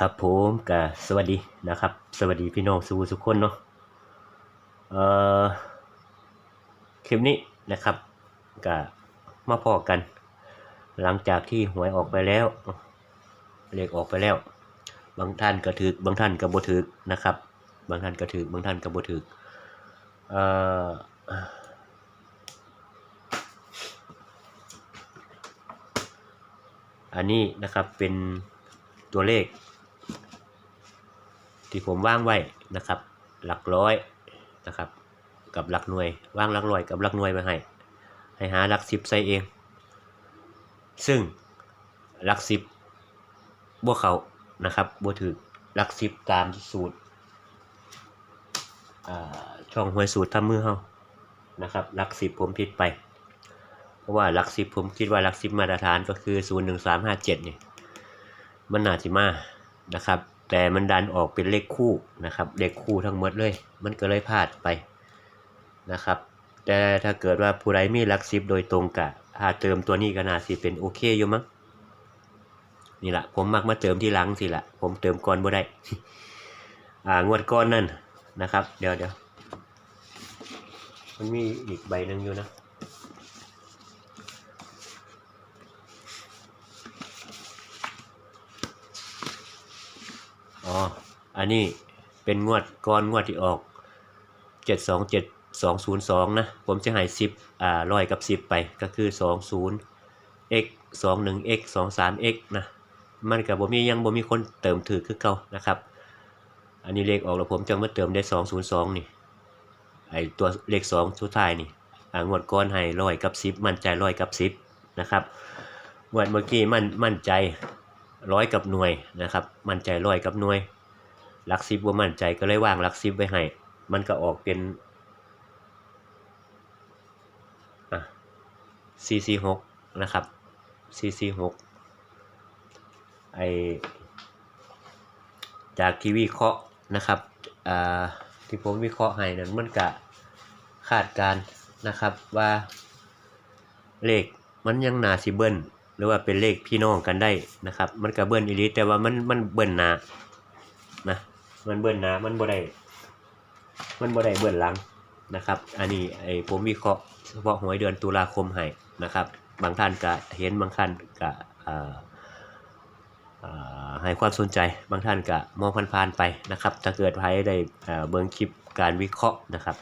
ครับผมก็สวัสดีนะครับ สวัสดีพี่น้องสู่ทุกคนเนาะเอ่อคลิปนี้นะครับก็มาพอกัน หลังจากที่หวยออกไปแล้วเลขออกไปแล้ว บางท่านก็ถือบางท่านก็บ่ถือนะครับ บางท่านก็ถือบางท่านก็บ่ถือเอ่ออันนี้นะครับเป็นตัวเลข ที่ผมว่างไว้นะครับ หลักร้อยนะครับ กับหลักหน่วยว่างหลักร้อยกับหลักหน่วยมาให้ ให้หาหลักสิบใส่เอง ซึ่งหลักสิบบวกเขานะครับบวถือหลักสิบตามสูตรช่องหวยสูตรทำมือเฮานะครับหลักสิบผมผิดไป เพราะว่าหลักสิบผมคิดว่าหลักสิบมาตรฐานก็คือศูนย์หนึ่งสามห้าเจ็ดนี่ยมันนาจะมานะครับ แต่มันดันออกเป็นเลขคู่นะครับ เลขคู่ทั้งหมดเลย มันก็เลยพลาดไปนะครับ แต่ถ้าเกิดว่าผู้ใดมีลักสิบโดยตรงกะถ้าเติมตัวนี้ก็น่าสิเป็นโอเคอยู่มั้งนี่แหละผมมักมาเติมที่หลังสิละผมเติมก่อนบ่ได้ อ่างวดก้อนนั่นนะครับ เดี๋ยวเดี๋ยวมันมีอีกใบหนึ่งอยู่นะ อ๋อ อันนี้เป็นงวดก้อนงวดที่ออกเจ็ดสองเจ็ดสองศูนย์สองนะ ผมจะให้สิบอ่าร้อยกับสิบไปก็คือสองศูนย์ x สองหนึ่ง x สองสาม x นะ มันกับบ่มียังบ่มีคนเติมถือคือเก่านะครับ อันนี้เลขออกแล้วผมจะมาเติมได้สองศูนย์สองนี่ไอตัวเลขสองสุดท้ายนี่อ่างวดก้อนให้ร้อยกับสิบมั่นใจร้อยกับสิบนะครับงวดเมื่อกี้มั่นมั่นใจ ร้อยกับหน่วยนะครับ มั่นใจร้อยกับหน่วยลักสิบว่ามั่นใจก็เลยว่างลักสิบไว้ให้ มันก็ออกเป็นอะ CC หกนะครับ CC หกไอจากที่วิเคราะห์นะครับอ่าที่ผมวิเคราะห์ให้นั้นมันกะคาดการนะครับว่าเลขมันยังนาสิเบิล หรือว่าเป็นเลขพี่น้องกันได้นะครับ มันก็เบิ้ลอีหลีแต่ว่ามันมันเบิ้ลหนานะมันเบิ้ลหนามันบ่ได้มันบ่ได้เบิ้ลหลังนะครับ อันนี้ไอ้ผมวิเคราะห์เฉพาะหวยเดือนตุลาคมให้นะครับ บางท่านก็เห็นบางท่านก็อ่าอ่าให้ความสนใจบางท่านก็มองผ่านๆไปนะครับ ถ้าเกิดใครได้อ่าเบิ่งคลิปการวิเคราะห์นะครับ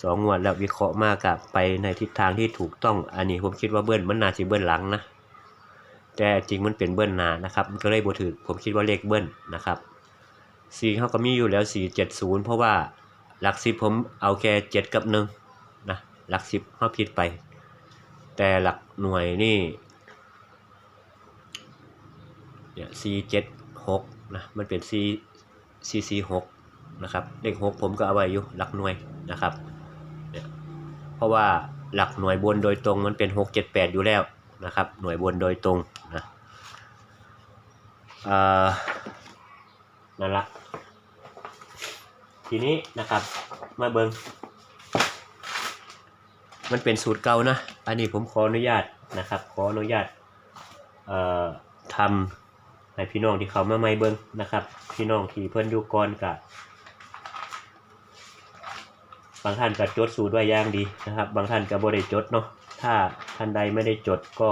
สองงวดแล้ววิเคราะห์มากกับไปในทิศทางที่ถูกต้อง อันนี้ผมคิดว่าเบิ้ลมันนาจะเบิ้ลหลังนะ แต่จริงมันเป็นเบิ้ลหนานะครับก็เลยบ่ถือผมคิดว่าเลขเบิ้ลนะครับสี่เขาก็มีอยู่แล้วสี่เจ็ดศูนย์เพราะว่าหลักสิบผมเอาแค่เจ็ดกับหนึ่งนะหลักสิบเขาผิดไป แต่หลักหน่วยนี่เนี่ยสี่เจ็ดหกนะมันเป็นสี่สี่สี่หกนะครับเลขหกผมก็เอาไว้อยู่หลักหน่วยนะครับ เพราะว่าหลักหน่วยบนโดยตรงมันเป็นหกเจ็ดแปดอยู่แล้วนะครับ หน่วยบนโดยตรงนะเอ่นั่นละทีนี้นะครับมาเบิงมันเป็นสูตรเก่านะ อันนี้ผมขออนุญาตนะครับ ขออนุญาตทำให้พี่น้องที่เขามาไม่เบิงนะครับ พี่น้องที่เพิ่อนอยู่ก่อนกับ บางท่านก็จดสูตรไว้ย่างดีนะครับ บางท่านก็บ่ได้จดเนาะถ้าท่านใดไม่ได้จดก็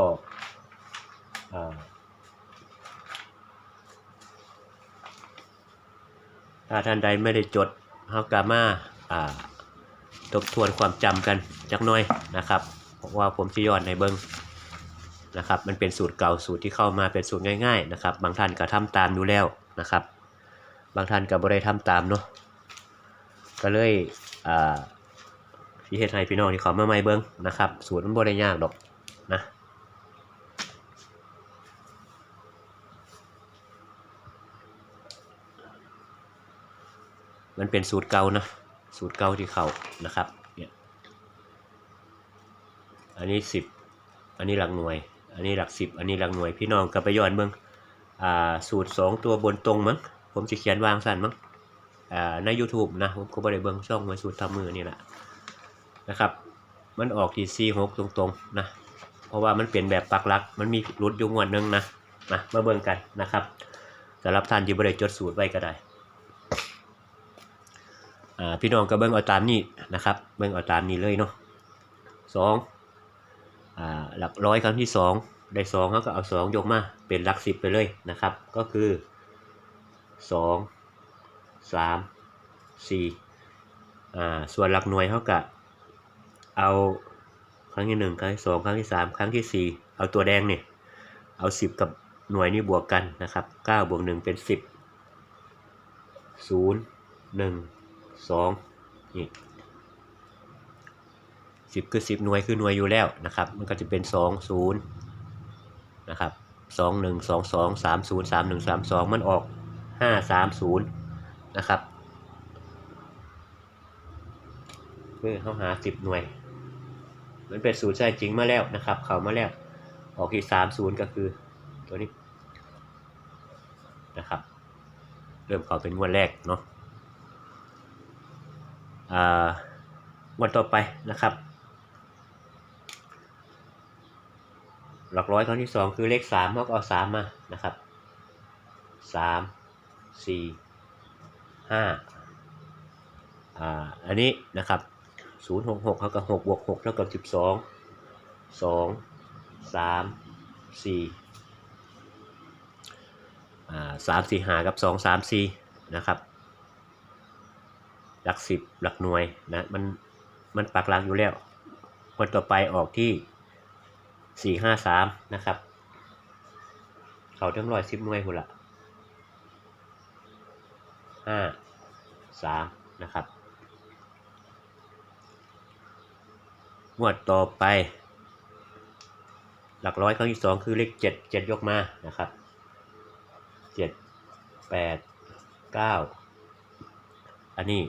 ถ้าท่านใดไม่ได้จดเฮากามาอ่าทบทวนความจำกันจักน่อยนะครับเพราะว่าผมจะย้อนในเบิ้งนะครับมันเป็นสูตรเก่าสูตรที่เข้ามาเป็นสูตรง่ายๆนะครับ บางท่านก็ทำตามอยู่แล้วนะครับ บางท่านก็บ่ได้ทำตามเนาะก็เลย อ่าที่เฮ็ดให้พี่น้องที่เขามาใหม่เบิ่งนะครับสูตรมันบ่ได้ยากดอกนะมันเป็นสูตรเก่านะสูตรเก่าที่เขานะครับเนี่ยอันนี้สิบอันนี้หลักหน่วย อันนี้หลักสิบอันนี้หลักหน่วยพี่น้องกลับไปย้อนเบิ่งอ่าสูตรสองตัวบนตรงมั้งผมจะเขียนวางสั้นมั้ง ใน YouTube นะผมก็บ่ได้เบิงช่องมวยสูตรทำมือนี่แหละนะครับ มันออกที่46ตรงๆนะเพราะว่ามันเปลี่ยนแบบปักลัก มันมีรุดอยู่งวดหนึงนะมามาเบิ่งกันนะครับสำหรับท่านที่บ่ได้จดสูตรไว้ก็ได้พี่น้องก็เบิ่งเอาตามนี้นะครับ เบิ่งเอาตามนี้เลยเนาะสองหลักร้อยครั้งที่สองได้สองเขาก็เอาสองยกมาเป็นหลักสิบไปเลยนะครับ ก็คือสอง สามสี่อ่าส่วนหลักหน่วยเขาก็เอาครั้งที่หนึ่งครั้งที่สองครั้งที่สามครั้งที่สี่เอาตัวแดงเนี่ยเอาสิบกับหน่วยนี่บวกกันนะครับเก้าบวกหนึ่งเป็นสิบศูนย์หนึ่งสองนี่สิบคือสิบหน่วยคือหน่วยอยู่แล้วนะครับ มันก็จะเป็นสองศูนย์นะครับสองหนึ่งสองสองสามศูนย์สามหนึ่งสามสองมันออกห้าสามศูนย์ นะครับเพื่อเขาหาสิบหน่วย มันเป็นศูนย์ใช่จริงมาแล้วนะครับ เขามาแล้ว ออกที่สามศูนย์ก็คือตัวนี้นะครับ เริ่มเขาเป็นงวดแรกเนาะอ่างวดต่อไปนะครับ หลักร้อยครั้งที่สองคือเลขสามเขาก็เอาสามมานะครับสามสี่ ห้าอ่าอันนี้นะครับศูนย์หกหกเขากับหกบวกหกเท่ากับสิบสองสองสามสี่อ่าสามสี่หากับสองสามสี่นะครับหลักสิบหลักหน่วยนะมันมันปักหลักอยู่แล้วคนต่อไปออกที่สี่ห้าสามนะครับ เขาทั้งร้อยสิบหน่วยหุ่นละ ห้าสามนะครับ งวดต่อไป หลักร้อยครั้งที่สองคือเลขเจ็ดเจ็ดยกมา นะครับเจ็ดแปดเก้าอันนี้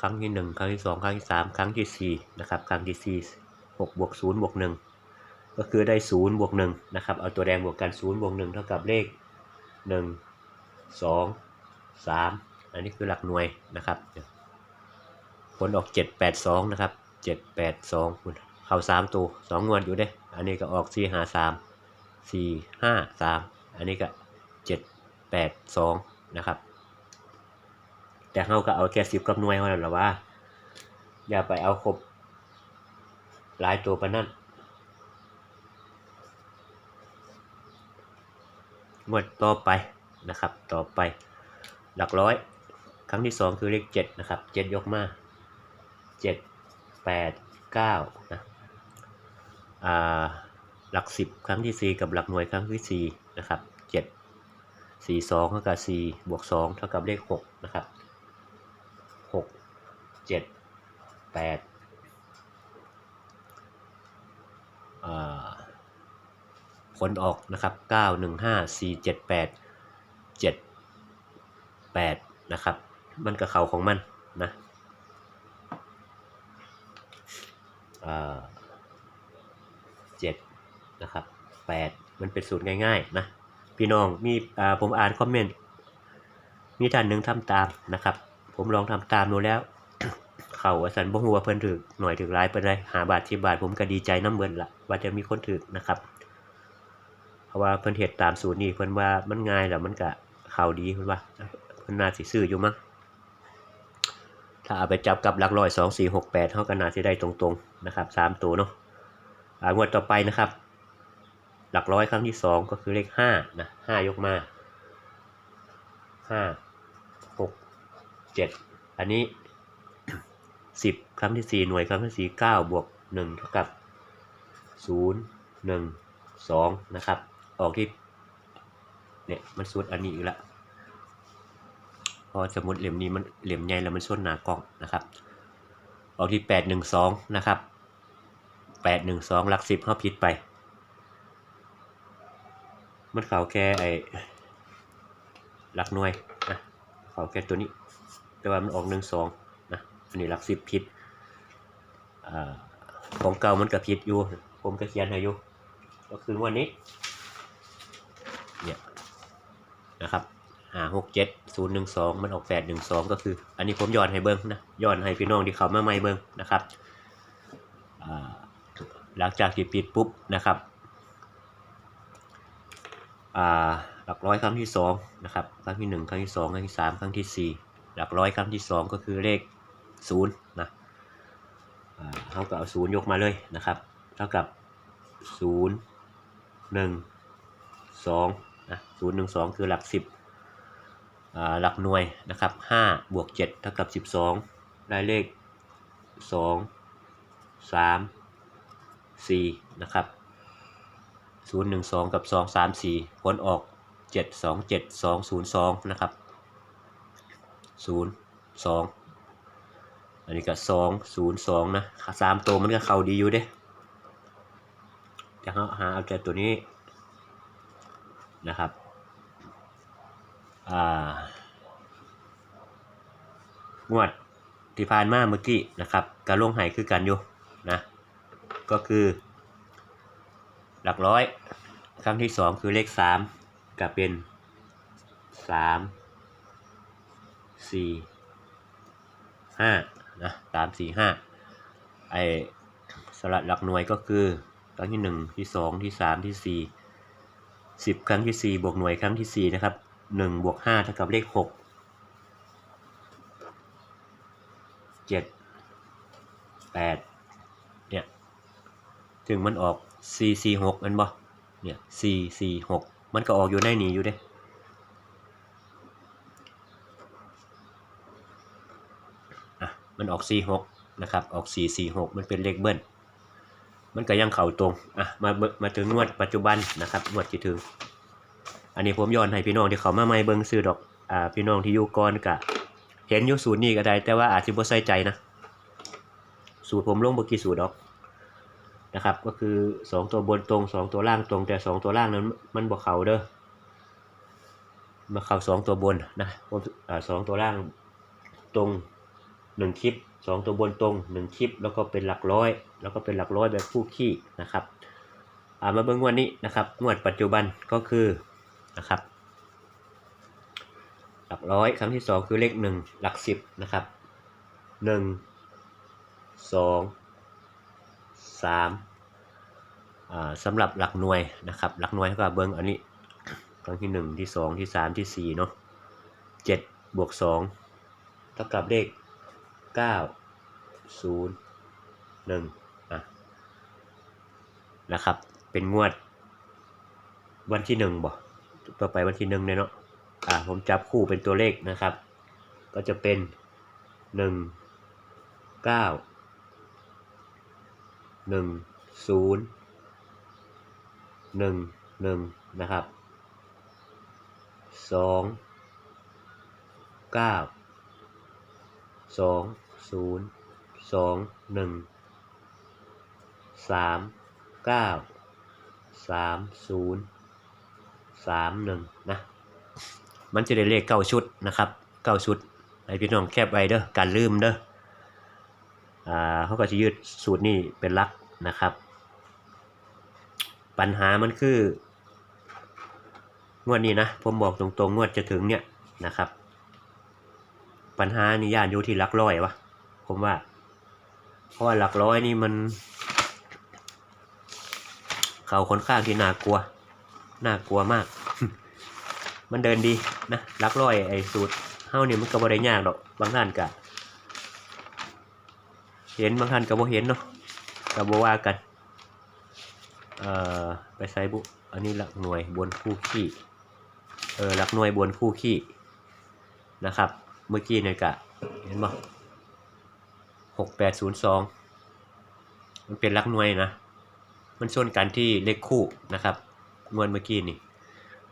ครั้งที่หนึ่งครั้งที่สองครั้งที่สามครั้งที่สี่นะครับ ครั้งที่สี่หกบวกศูนย์บวกหนึ่งก็คือได้ศูนย์บวกหนึ่งนะครับ เอาตัวแดงบวกกันศูนย์บวกหนึ่งเท่ากับเลข หนึ่งสองสามอันนี้คือหลักหน่วยนะครับผลออกเจ็ดแปดสองนะครับเจ็ดแปดสองเข้าสามตัวสองงวดอยู่เด้ อันนี้ก็ออกสี่ห้าสามสี่ห้าสามอันนี้ก็เจ็ดแปดสองนะครับ แต่เขาก็เอาแค่สิบกับหน่วยเท่านั้นหละว่า อย่าไปเอาครบหลายตัวไปนนั้ นงวดต่อไปนะครับ ต่อไป หลักร้อย ครั้งที่สองคือเลขเจ็ดนะครับเจ็ดยกมาเจ็ดแปดเก้านะอ่าหลักสิบครั้งที่สี่กับหลักหน่วยครั้งที่สี่นะครับเจ็ดสี่สองเท่ากับสี่บวกสองเท่ากับเลขหกนะครับหกเจ็ดแปด ลออกนะครับเก้าหนึ่งห้าสี่เจ็ดแปดเจ็ดแปดนะครับ มันกับเขาของมันนะเจ็ดนะครับแปดมันเป็นสูตรง่ายๆนะพี่น้องมีผมอ่านคอมเมนต์มีท่านหนึ่งทำตามนะครับ ผมลองทำตามดูแล้ว เขาว่าสันบ่ฮู้ว่าเพิ่นถึกหน่อยถึกร้ายเพิ่นได้หาบาท10บาทผมก็ดีใจน้ำเบิดละว่าจะมีคนถึกนะครับ เพราะว่าเพิ่นเฮ็ดตามสูตรนี้เพิ่นว่ามันง่ายแล้วมันก็ข้าวดีเพิ่นว่าเพิ่นน่าสิซื้ออยู่มั้งถ้าเอาไปจับกับหลักร้อย2 4 6 8เฮาก็น่าสิได้ตรงๆนะครับ3ตัวเนาะอ่างวดต่อไปนะครับ หลักร้อยครั้งที่สองก็คือเลข5นะ5ยกมา5 6 7อันนี้สิบครั้งที่สี่หน่วยครั้งที่สี่เก้าบวกหนึ่งเท่ากับศูนย์หนึ่งสองนะครับ ออกที่เนี่ยมันสุดอันนี้อีกแล้วพอสมมติเหลี่ยมนี้มันเหลี่ยมใหญ่แล้วมันส่วนหนากล่องนะครับ ออกที่แปดหนึ่งสองนะครับแปดหนึ่งสองหลักสิบเข้าพิษไป มันเขาแค่ไอหลักหน่วยนะเขาแค่ตัวนี้ แต่ว่ามันออกหนึ่งสองนะอันนี้หลักสิบพิษอ่าของเก่ามันกับพิษอยู่ ผมก็เขียนให้อยู่ก็คือวันนี้ นะครับหาหกเจ็ดศูนย์หนึ่งสองมันออกแปดหนึ่งสองก็คือ อันนี้ผมย้อนให้เบิ้งนะย้อนให้พี่น้องที่เขามาใหม่เบิ้งนะครับหลังจากที่ปิดปุ๊บนะครับหลักร้อยครั้งที่สองนะครับครั้งที่หนึ่งครั้งที่สองครั้งที่สามครั้งที่สี่หลักร้อยครั้งที่สองก็คือเลขศูนย์นะอ่าเขาก็เอาศูนย์ยกมาเลยนะครับ เท่ากับศูนย์หนึ่งสอง นะศูนย์หนึ่งสองคือหลักสิบหลักหน่วยนะครับห้าบวกเจ็ดเท่ากับสิบสองได้เลขสองสามสี่นะครับศูนย์หนึ่งสองกับสองสามสี่ผลออกเจ็ดสองเจ็ดสองศูนย์สองนะครับศูนย์สองอันนี้ก็สองศูนย์สองนะสามตัวมันก็เข้าดีอยู่เด้จะหาหาเอาแต่ตัวนี้ นะครับงวดที่ผ่านมาเมื่อกี้นะครับการลงไหายคือกันอยู่นะก็คือ หลักร้อย ครั้งที่สองคือเลขสามกับเป็นสามสี่ห้านะสามสี่ห้าไอสลัดหลักหน่วยก็คือครั้งที่หนึ่งที่สองที่สามที่สี่ สิบครั้งที่สี่บวกหน่วยครั้งที่สี่นะครับหนึ่งบวกห้าเท่ากับเลขหกเจ็ดแปดเนี่ย ถึงมันออก C C 6มันบ่เนี่ย C C 6มันก็ออกอยู่ในนี้อยู่เด้อะมันออก C 6นะครับ ออก C C 6มันเป็นเลขเบิ้ล มันก็ยังเข่าตรง อะ มา มาถึงงวดปัจจุบันนะครับงวดที่ถึง อันนี้ผมย้อนให้พี่น้องที่เขามาใหม่เบิ่งซื้อดอก อ่า พี่น้องที่อยู่ก่อนกะ เห็นอยู่สูตรนี้ก็ได้ แต่ว่าอาจจะบ่ใส่ใจนะ สูตรผมลงบ่อกี่สูตรดอก นะครับ ก็คือ 2 ตัวบนตรง 2 ตัวล่างตรง แต่ 2 ตัวล่างนั้น มันบอกเข่าเด้อ มาเข้า2 ตัวบนนะผมอ่าสองตัวล่างตรง 1 คลิป 2ตัวบนตรง1คลิป แล้วก็เป็นหลักร้อย แล้วก็เป็นหลักร้อยแบบคู่ขี้นะครับอ่ามาเบิ่งงวดนี้นะครับงวดปัจจุบันก็คือนะครับ หลักร้อยครั้งที่ 2 คือเลข 1 หลัก 10 นะครับ 1 2สามอ่าสำหรับหลักหน่วยนะครับ หลักหน่วยกับเบิ้งอันนี้ ครั้งที่หนึ่งที่สองที่สามที่สี่เนาะเจ็ดบวกสองเท่ากับเลข เก้าศูนย์หนึ่งอะนะครับ เป็นงวด วันที่หนึ่งบ่ต่อไปวันที่หนึ่งเนี่ยเนาะอ่าผมจับคู่เป็นตัวเลขนะครับ ก็จะเป็นหนึ่งเก้าหนึ่งศูนย์หนึ่งหนึ่งนะครับสองเก้า สองศูนย์สองหนึ่งสามเก้าสามศูนย์สามหนึ่งนะ มันจะได้เลขเก้าชุดนะครับเก้าชุดให้พี่น้องแคบไว้เด้อการลืมเด้ออ่าเขาก็จะยืดสูตรนี้เป็นลักนะครับ ปัญหามันคืองวดนี้นะ ผมบอกตรงๆงวดจะถึงเนี่ยนะครับ ปัญหานี่ย่านอยู่ที่หลักร้อยวะผมว่า เพราะว่าหลักร้อยนี่มัน เขาค่อนข้างที่น่ากลัว น่ากลัวมาก มันเดินดีนะหลักร้อยไอ้สูตรเฮ้านี่มันก็บ่ได้ยากดอกบางท่านกะเห็นบางท่านก็บ่เห็นเนาะก็บ่ว่ากันเอ่อไปใส่บุ อันนี้หลักหน่วยบนคู่ขี้ เออหลักหน่วยบนคู่ขี้นะครับ เมื่อกี้เนี่ยกะเห็นบ่หกแปดศูนย์สองมันเป็นลักหน่วยนะ มันส่วนกันที่เลขคู่นะครับงวดเมื่อกี้นี่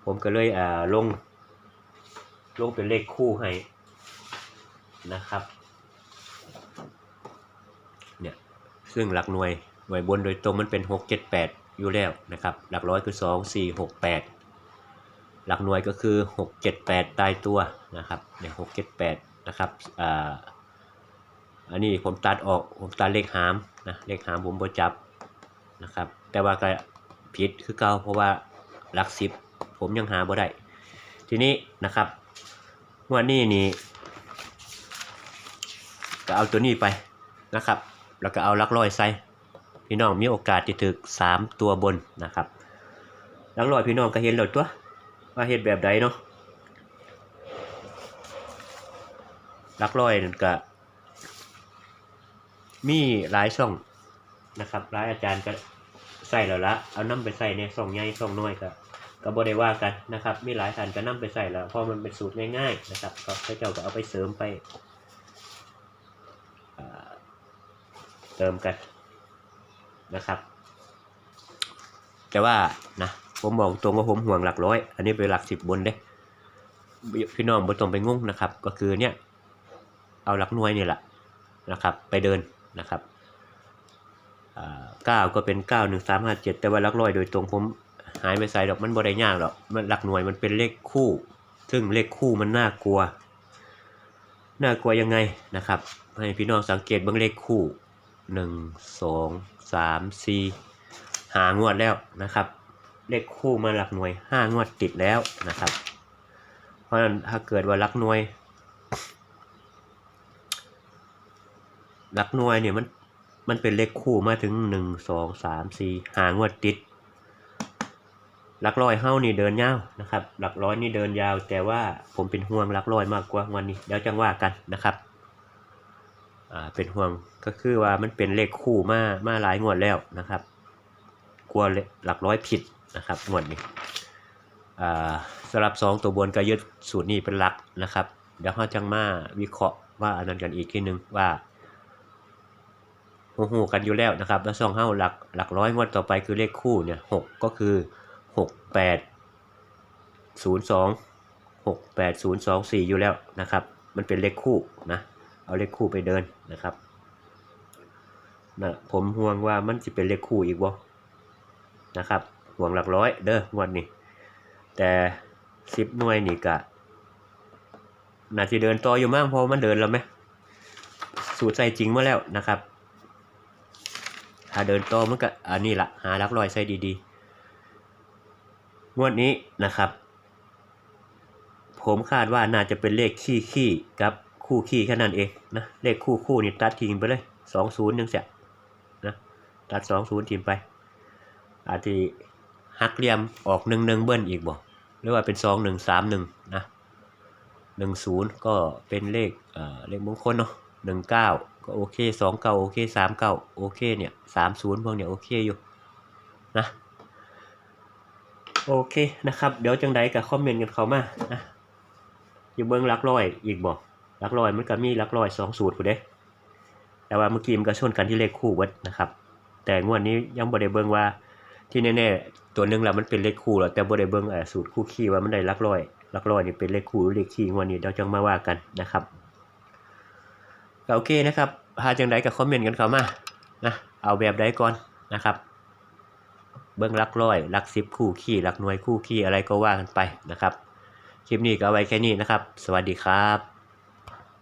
ผมก็เลยอ่าลง ลงเป็นเลขคู่ให้นะครับเนี่ยซึ่งหลักหน่วยหน่วยบนโดยตรงมันเป็น 6 7 8 อยู่แล้วนะครับ หลักร้อยคือ 2 4 6 8 หลักหน่วยก็คือ 6 7 8 ตายตัวนะครับเนี่ย6 7 8 นะครับอ่าอันนี้ผมตัดออกผมตัดเลขหามนะเลขหามผมบ่จับนะครับ แต่ว่าก็ผิดคือเก่าเพราะว่าหลักสิบผมยังหาบ่ได้ ทีนี้นะครับวันนี้นี่ก็เอาตัวนี้ไปนะครับ แล้วก็เอาลักร้อยใส่พี่น้องมีโอกาสที่ถึกสามตัวบนนะครับลักร้อยพี่น้องก็เห็นแล้วตัว ว่าเฮ็ดแบบใดเนาะลักร้อยนั่นก็มีหลายช่องนะครับหลายอาจารย์ก็ใส่แล้วละเอานํไปใส่ในช่องใหญ่ช่องน้อยก็ก็บ่ได้ว่ากันนะครับ มีหลายท่านก็นํไปใส่แล้วเพราะมันเป็นสูตรง่ายๆนะครับก็เขาเจ้าก็เอาไปเสริมไปเติมกันนะครับ แต่ว่านะ ผมบอกตรงว่าผมห่วงหลักร้อย อันนี้เป็นหลักสิบบนเด้พี่น้องบ่ต้องไปงงนะครับ ก็คือเนี่ยเอาหลักหน่วยนี่แหละนะครับ ไปเดินนะครับเก้าก็เป็นเก้าหนึ่งสามห้าเจ็ดแต่ว่าหลักร้อยโดยตรงผมหายไปใส่ดอกมันบ่ได้ยากหรอกมันหลักหน่วยมันเป็นเลขคู่ ซึ่งเลขคู่มันน่ากลัวน่ากลัวยังไงนะครับ ให้พี่น้องสังเกตเบื้องเลขคู่หนึ่งสองสามสี่หางวดแล้วนะครับ เลขคู่มาหลักหน่วยห้างวดติดแล้วนะครับ เพราะฉะนั้นถ้าเกิดว่าหลักหน่วยหลักหน่วยเนี่ยมันมันเป็นเลขคู่มาถึงหนึ่งสองสามสี่หางวดติดหลักร้อยเฮ้านี่เดินยาวนะครับ หลักร้อยนี่เดินยาว แต่ว่าผมเป็นห่วงหลักร้อยมากกว่าวันนี้เดี๋ยวจังว่ากันนะครับอ่าเป็นห่วงก็คือว่ามันเป็นเลขคู่มามาหลายงวดแล้วนะครับ กลัวหลักร้อยผิด นะครับงวดนี้อ่าสำหรับสองตัวบนก็ยึดสูตรนี้เป็นหลักนะครับ เดี๋ยวเราจังมาวิเคราะห์ว่าอันนั้นกันอีกทีหนึงว่าหูๆกันอยู่แล้วนะครับ แล้วสองเฮ้าหลักหลักร้อยงวดต่อไปคือเลขคู่เนี่ยหกก็คือหกแปดศูนย์สองหกแปดศูนย์สองสี่อยู่แล้วนะครับ มันเป็นเลขคู่นะ เอาเลขคู่ไปเดินนะครับนะผมห่วงว่ามันจะเป็นเลขคู่อีกบ่นะครับ วงหลักร้อยเด้องวดนี้ แต่สิบหน่วยนี่กะน่าจะเดินต่ออยู่มั่งเพอมันเดินแล้วไหมสูตรใส่จริงมาแล้วนะครับ ถ้าเดินต่อมันก็อันนี้ละหาหลักร้อยใส่ดีๆงวดนี้นะครับ ผมคาดว่าน่าจะเป็นเลขขี้ขี้กับคู่ขี้แค่นั้นเองนะเลขคู่คู่นี่ตัดทิ้งไปเลยสองศูนย์ยังเสียนะตัดสองศูนย์ทิ้งไปอาจจะ หักเหลี่ยมออกหนึ่งหนึ่งเบิ้ลอีกบ่หรือว่าเป็นสองหนึ่งสามหนึ่งนะหนึ่งศูนย์ก็เป็นเลขเอ่อเลขมงคลเนาะหนึ่งเก้าก็โอเคสองเก้าโอเคสามเก้าโอเคเนี่ยสามศูนย์พวกเนี่ยโอเคอยู่นะโอเคนะครับเดี๋ยวจังใดกับคอมเมนต์กันเข้ามานะอยู่เบิ้งลักร้อยอีกบ่หลักร้อยมันก็มีลักร้อยสองสูตรกูเด้แต่ว่าเมื่อกี้มันก็ชนกันที่เลขคู่เบิดนะครับ แต่งวดนี้ยังบ่ได้เบิ่งว่า ที่แน่ๆตัวหนึงแล้วมันเป็นเลขคู่แล้วแต่บ่ได้เบิงสูตรคู่คี่ว่ามันได้ลักร้อยลักร้อยนี่เป็นเลขคู่หรือเลขคี่วดนี้เดี๋ยวจังมาว่ากันนะครับก็โอเคนะครับหาจังไดก็คอมเมนต์กันเข้ามานะเอาแบบใดก่อนนะครับ เบิ่งลักร้อยลักสิบคู่คี่ลักหน่วยคู่คี่อะไรก็ว่ากันไปนะครับ คลิปนี้ก็เอาไว้แค่นี้นะครับ สวัสดีครับ